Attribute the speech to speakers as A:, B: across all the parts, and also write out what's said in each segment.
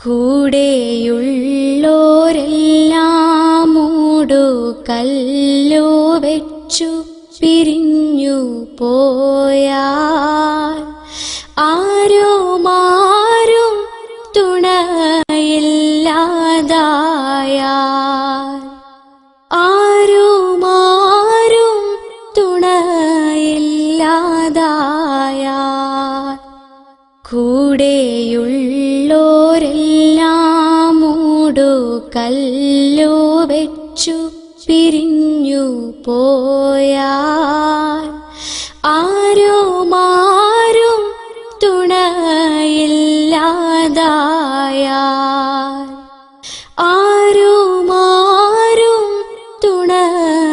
A: കൂടെയുള്ളോരെല്ലാം മൂടു കല്ലു വെച്ചു പിരിഞ്ഞു പോയാൽ ആരോ ആരും തുണയില്ലാതായാൽ ആരോ ആരും തുണയില്ലാതായാൽ കൂടെയുള്ളോരെല്ലാം കല്ലു വെച്ചു പിരിഞ്ഞു പോയാൽ ആരോ മാരും തുണയില്ലാതായാൽ ആരോ മാരും തുണയില്ലാതായാൽ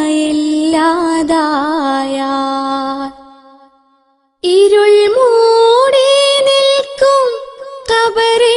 A: ഇരുൾ മൂടി നിൽക്കും കബറിടത്തിനുള്ളിൽ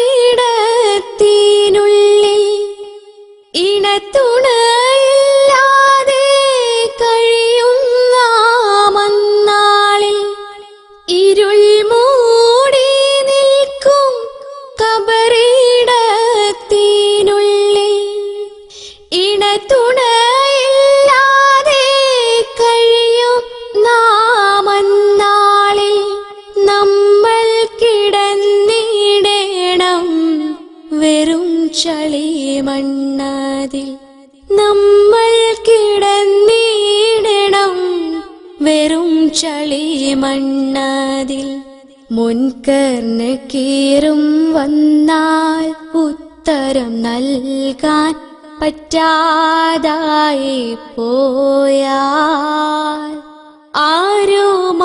A: മണ്ണതിൽ നമ്മൾ കിടന്നിടണം. വെറും ചളി മണ്ണതിൽ കീറും വന്നാൽ ഉത്തരം നൽകാൻ പറ്റാതായി പോയാൽ ആരും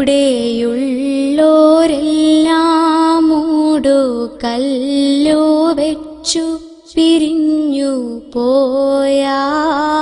A: കൂടെയുള്ളോരെല്ലാം മൂടു കല്ലു വെച്ചു പിരിഞ്ഞു പോയാൽ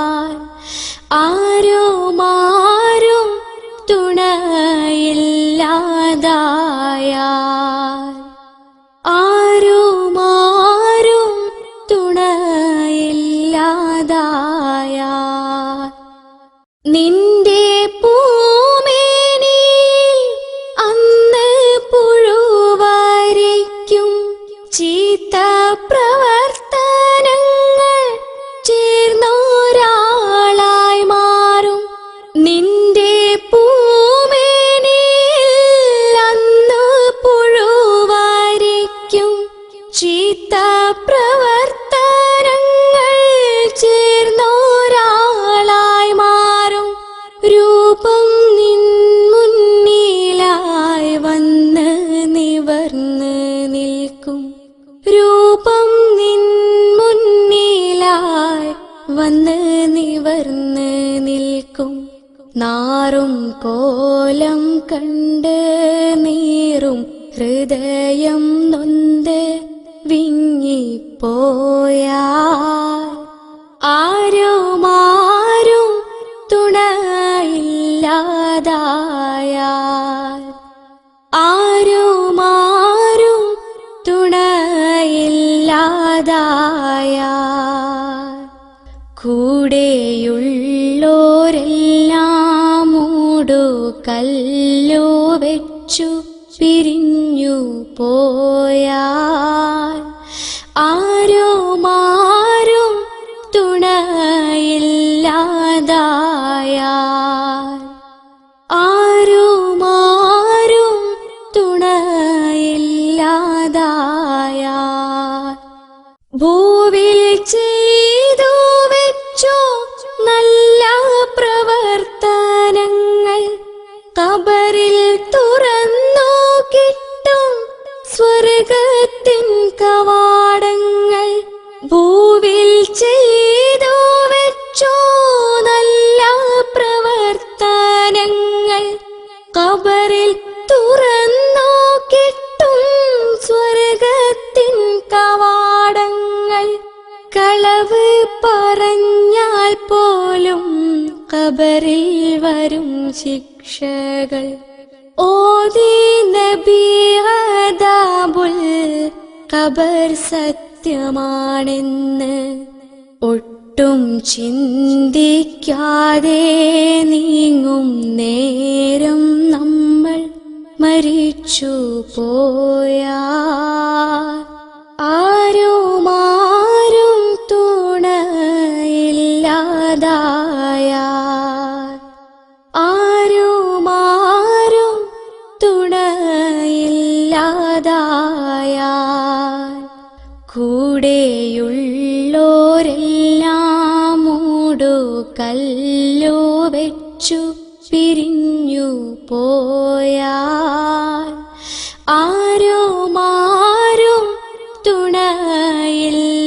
A: നാറും കോലം കണ്ട് നീറും ഹൃദയം നൊന്ത് വിങ്ങിപ്പോയാൽ ആരും ആരും തുണയില്ലാതായാൽ ആരും ആരും തുണയില്ലാതായാൽ കൂടെയുള്ളോരെല്ലാം മൂടു കല്ലു വെച്ചു പിരിഞ്ഞു പോയാൽ ആരോ മാരും തുണയില്ലാതായാൽ. ആരോ മാരും തുണയില്ലാതായാൽ. ഭൂവിൽ ചെയ്തു തുറന്നു കിട്ടും സ്വർഗത്തിൻ കവാടങ്ങൾ ഭൂവിൽ ചെയ്തു വെച്ചോ നല്ല പ്രവർത്തനങ്ങൾ. കബറിൽ തുറന്നോ കിട്ടും സ്വർഗത്തിൻ കവാടങ്ങൾ. കളവ് പറഞ്ഞാൽ പോലും കബറിൽ വരും ശിക്ഷകൾ. ഓതി നബി അദാബുൽ ഖബർ സത്യ സത്യമാണെന്ന് ഒട്ടും ചിന്തിക്കാതെ നീങ്ങും നേരം നമ്മൾ മരിച്ചു പോയാ ആരും മൂടു കല്ലോ വെച്ചു പിരിഞ്ഞു പോയാൽ ആരോ മാരും തുണയില്ലാതായാൽ